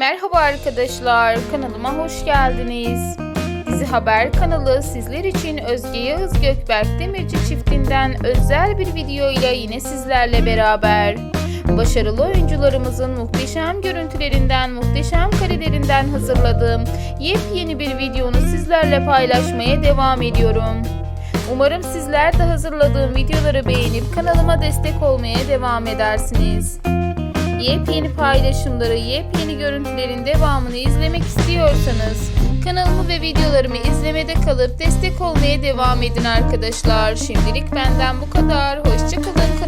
Merhaba arkadaşlar, kanalıma hoş geldiniz. Dizi Haber kanalı sizler için Özge Yağız Gökberk Demirci çiftinden özel bir video ile yine sizlerle beraber. Başarılı oyuncularımızın muhteşem görüntülerinden, muhteşem karelerinden hazırladığım yepyeni bir videonu sizlerle paylaşmaya devam ediyorum. Umarım sizler de hazırladığım videoları beğenip kanalıma destek olmaya devam edersiniz. Yepyeni paylaşımları, yepyeni görüntülerin devamını izlemek istiyorsanız kanalımı ve videolarımı izlemede kalıp destek olmaya devam edin arkadaşlar. Şimdilik benden bu kadar. Hoşçakalın.